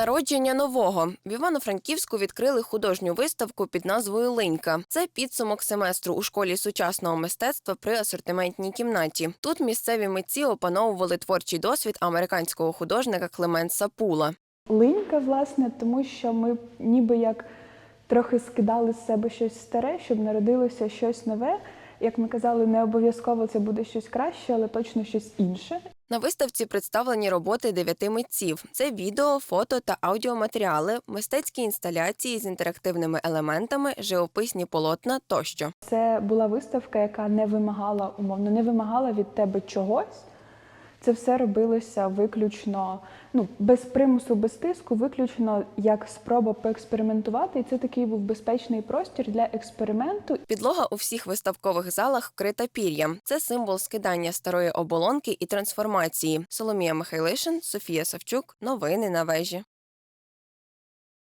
Народження нового в Івано-Франківську відкрили художню виставку під назвою Линька. Це підсумок семестру у школі сучасного мистецтва при асортиментній кімнаті. Тут місцеві митці опановували творчий досвід американського художника Клеменса Пула. Линька, власне, тому що ми ніби як трохи скидали з себе щось старе, щоб народилося щось нове. Як ми казали, не обов'язково це буде щось краще, але точно щось інше. На виставці представлені роботи дев'яти митців: це відео, фото та аудіоматеріали, мистецькі інсталяції з інтерактивними елементами, живописні полотна тощо. Це була виставка, яка не вимагала умовно, не вимагала від тебе чогось. Це все робилося виключно ну, без примусу, без тиску, виключно як спроба поекспериментувати. І це такий був безпечний простір для експерименту. Підлога у всіх виставкових залах вкрита пір'ям. Це символ скидання старої оболонки і трансформації. Соломія Михайлишин, Софія Савчук. Новини на вежі.